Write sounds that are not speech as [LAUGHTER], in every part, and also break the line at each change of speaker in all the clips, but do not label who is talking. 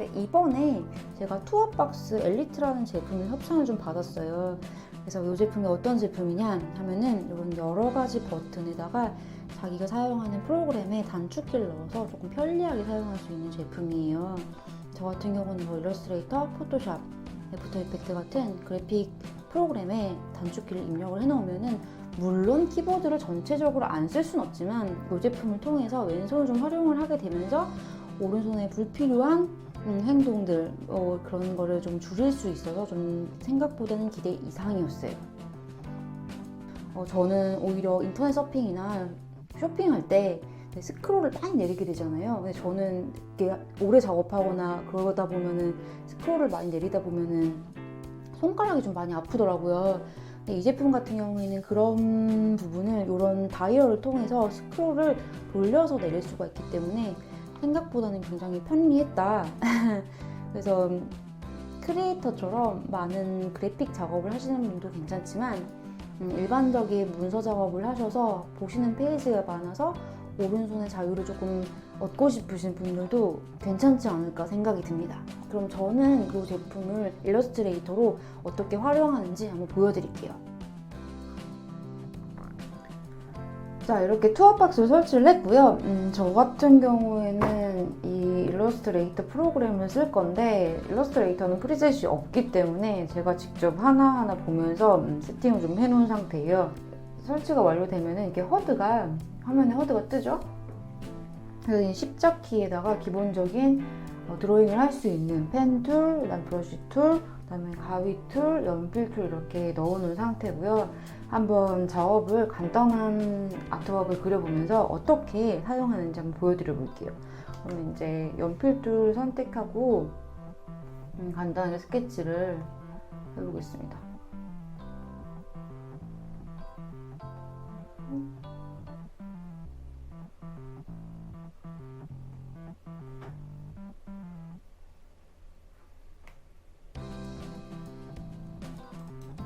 근데 이번에 제가 투어박스 엘리트라는 제품을 협찬을 좀 받았어요. 그래서 이 제품이 어떤 제품이냐 하면은 이런 여러 가지 버튼에다가 자기가 사용하는 프로그램에 단축키를 넣어서 조금 편리하게 사용할 수 있는 제품이에요. 저 같은 경우는 뭐 일러스트레이터, 포토샵, 애프터 이펙트 같은 그래픽 프로그램에 단축키를 입력을 해놓으면은 물론 키보드를 전체적으로 안쓸 수는 없지만 이 제품을 통해서 왼손을 좀 활용을 하게 되면서 오른손에 불필요한 음, 행동들 어, 그런 거를 좀 줄일 수 있어서 좀 생각보다는 기대 이상이었어요. 어, 저는 오히려 인터넷 서핑이나 쇼핑할 때 스크롤을 많이 내리게 되잖아요. 근데 저는 이렇게 오래 작업하거나 그러다 보면은 스크롤을 많이 내리다 보면은 손가락이 좀 많이 아프더라고요. 근데 이 제품 같은 경우에는 그런 부분을 이런 다이얼을 통해서 스크롤을 돌려서 내릴 수가 있기 때문에 생각보다는 굉장히 편리했다. [LAUGHS] 그래서 크리에이터처럼 많은 그래픽 작업을 하시는 분도 괜찮지만 음, 일반적인 문서 작업을 하셔서 보시는 페이지가 많아서 오른손의 자유를 조금 얻고 싶으신 분들도 괜찮지 않을까 생각이 듭니다. 그럼 저는 그 제품을 일러스트레이터로 어떻게 활용하는지 한번 보여드릴게요. 자 이렇게 투어박스를 설치를 했고요. 음, 저 같은 경우에는 이 일러스트레이터 프로그램을 쓸 건데 일러스트레이터는 프리셋이 없기 때문에 제가 직접 하나하나 보면서 음, 세팅을 좀 해놓은 상태예요. 설치가 완료되면 이렇게 허드가 화면에 허드가 뜨죠? 그래서 이 십자키에다가 기본적인 어, 드로잉을 할 수 있는 펜 툴, 브러쉬 툴, 그다음에 가위 툴, 연필 툴 이렇게 넣어놓은 상태고요. 한번 작업을 간단한 아트웍을 그려보면서 어떻게 사용하는지 한번 보여드려 볼게요. 그러면 이제 연필 툴 선택하고 음, 간단하게 스케치를 해보겠습니다.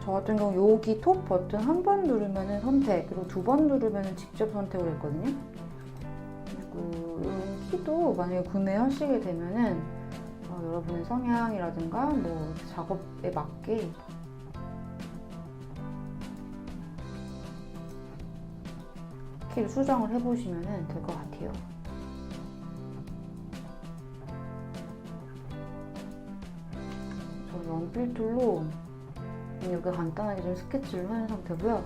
저 같은 경우 여기 톱 버튼 한 번 누르면 선택 그리고 두 번 누르면 직접 선택을 했거든요. 그리고 키도 만약에 구매하시게 되면은 어, 여러분의 성향이라든가 뭐 작업에 맞게 키를 수정을 해보시면 될 것 같아요. 저는 연필 툴로 여기 간단하게 좀 스케치를 하는 상태고요.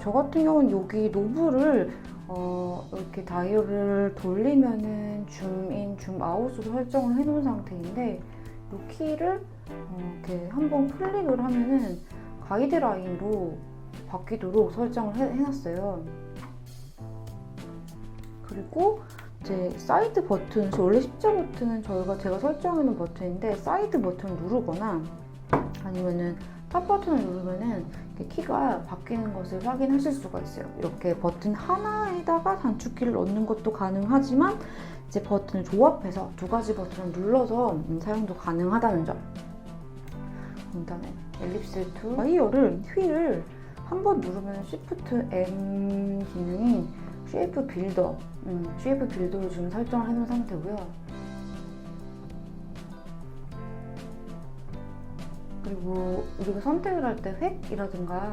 저 같은 경우는 여기 노브를 어, 이렇게 다이얼을 돌리면은 줌인, 줌아웃으로 설정을 해놓은 상태인데 이 키를 어, 이렇게 한번 클릭을 하면은 가이드라인으로 바뀌도록 설정을 해, 해놨어요. 그리고 이제 사이드 버튼, 원래 십자 버튼은 저희가 제가 설정해놓은 버튼인데 사이드 버튼을 누르거나 아니면은 탑 버튼을 누르면은 키가 바뀌는 것을 확인하실 수가 있어요. 이렇게 버튼 하나에다가 단축키를 넣는 것도 가능하지만 이제 버튼을 조합해서 두 가지 버튼을 눌러서 음, 사용도 가능하다는 점. 그다음에 엘립스 툴 와이어를 휠을 한 번 누르면 Shift M 기능인 쉐이프 빌더, 음, 쉐이프 빌더를 지금 설정을 해놓은 상태고요. 그리고 우리가 선택을 할 때 획이라든가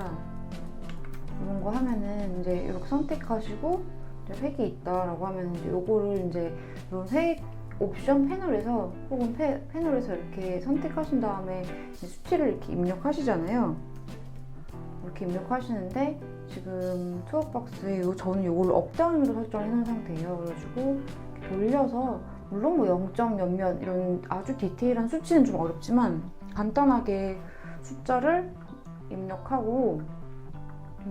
이런 거 하면은 이제 이렇게 선택하시고 이제 획이 있다라고 하면 이제 요거를 이제 이런 획 옵션 패널에서 혹은 패, 패널에서 이렇게 선택하신 다음에 수치를 이렇게 입력하시잖아요. 이렇게 입력하시는데 지금 투어박스에 요, 저는 요거를 업다운으로 설정을 해놓은 상태예요. 그래가지고 돌려서 물론 뭐 0점 몇몇 이런 아주 디테일한 수치는 좀 어렵지만 간단하게 숫자를 입력하고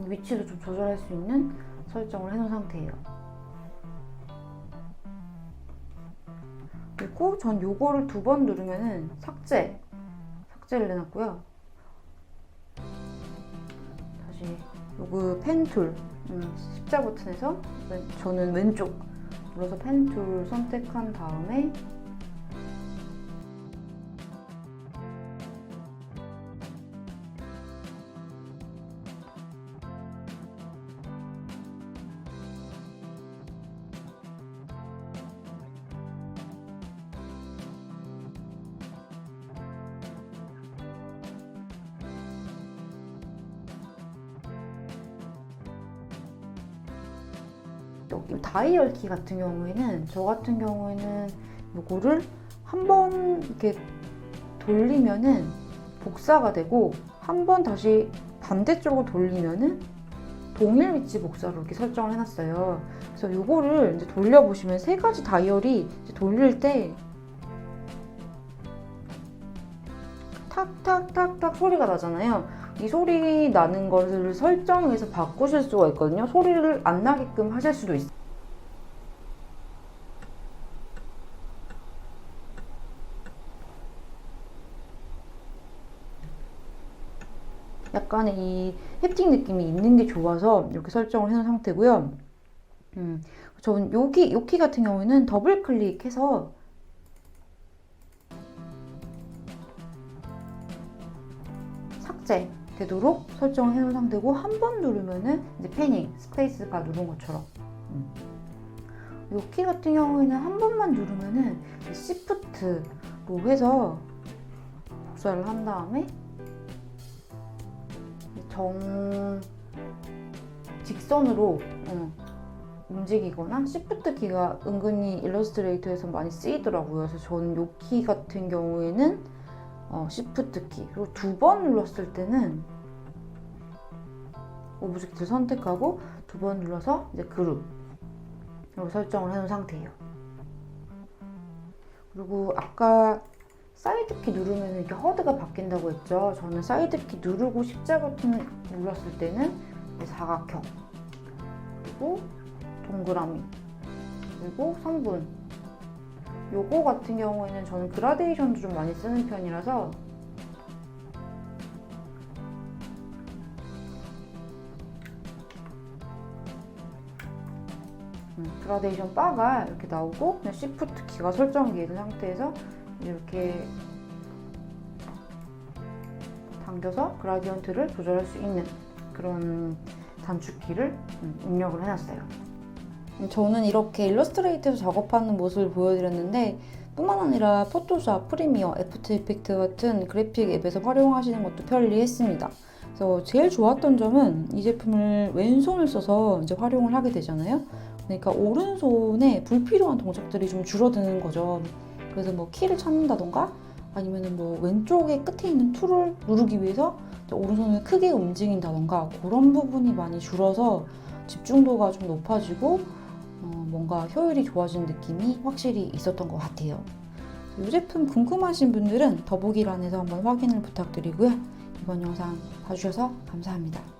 위치도 좀 조절할 수 있는 설정을 해놓은 상태예요. 그리고 전 요거를 두 번 누르면은 삭제, 삭제를 해놨고요. 다시 요거 펜 툴, 음, 십자 버튼에서 왼, 저는 왼쪽 눌러서 펜 툴 선택한 다음에 여기 다이얼 키 같은 경우에는 저 같은 경우에는 요거를 한번 이렇게 돌리면은 복사가 되고 한 번 다시 반대쪽으로 돌리면은 동일 위치 복사로 이렇게 설정을 해놨어요. 그래서 요거를 이제 돌려보시면 세 가지 다이얼이 돌릴 때 탁탁탁탁 소리가 나잖아요. 이 소리 나는 것을 설정해서 바꾸실 수가 있거든요. 소리를 안 나게끔 하실 수도 있어요. 약간의 이 햅틱 느낌이 있는 게 좋아서 이렇게 설정을 해놓은 상태고요. 음, 저는 여기, 여기 같은 경우에는 더블 클릭해서 되도록 설정을 해놓은 상태고 한 번 누르면은 이제 패닝, 스페이스가 누른 것처럼 음. 여기 같은 경우에는 한 번만 누르면은 시프트로 해서 복사를 한 다음에 정 직선으로 어, 움직이거나 시프트 키가 은근히 일러스트레이터에서 많이 쓰이더라고요. 그래서 저는 요키 같은 경우에는 어, 시프트 키 그리고 두 번 눌렀을 때는 오브젝트를 선택하고 두 번 눌러서 이제 그룹 이렇게 설정을 해놓은 상태예요. 그리고 아까 사이드 키 누르면 이렇게 허드가 바뀐다고 했죠. 저는 사이드 키 누르고 십자 버튼 눌렀을 때는 사각형 그리고 동그라미 그리고 선분 요거 같은 경우에는 저는 그라데이션도 좀 많이 쓰는 편이라서 음, 그라데이션 바가 이렇게 나오고 그냥 시프트 키가 설정되어 상태에서 이렇게 당겨서 그라디언트를 조절할 수 있는 그런 단축키를 음, 입력을 해놨어요. 저는 이렇게 일러스트레이터에서 작업하는 모습을 보여드렸는데 뿐만 아니라 포토샵, 프리미어, 애프터 이펙트 같은 그래픽 앱에서 활용하시는 것도 편리했습니다. 그래서 제일 좋았던 점은 이 제품을 왼손을 써서 이제 활용을 하게 되잖아요. 그러니까 오른손에 불필요한 동작들이 좀 줄어드는 거죠. 그래서 뭐 키를 찾는다던가 아니면은 뭐 왼쪽에 끝에 있는 툴을 누르기 위해서 오른손을 크게 움직인다던가 그런 부분이 많이 줄어서 집중도가 좀 높아지고 어, 뭔가 효율이 좋아진 느낌이 확실히 있었던 것 같아요. 이 제품 궁금하신 분들은 더보기란에서 한번 확인을 부탁드리고요. 이번 영상 봐주셔서 감사합니다.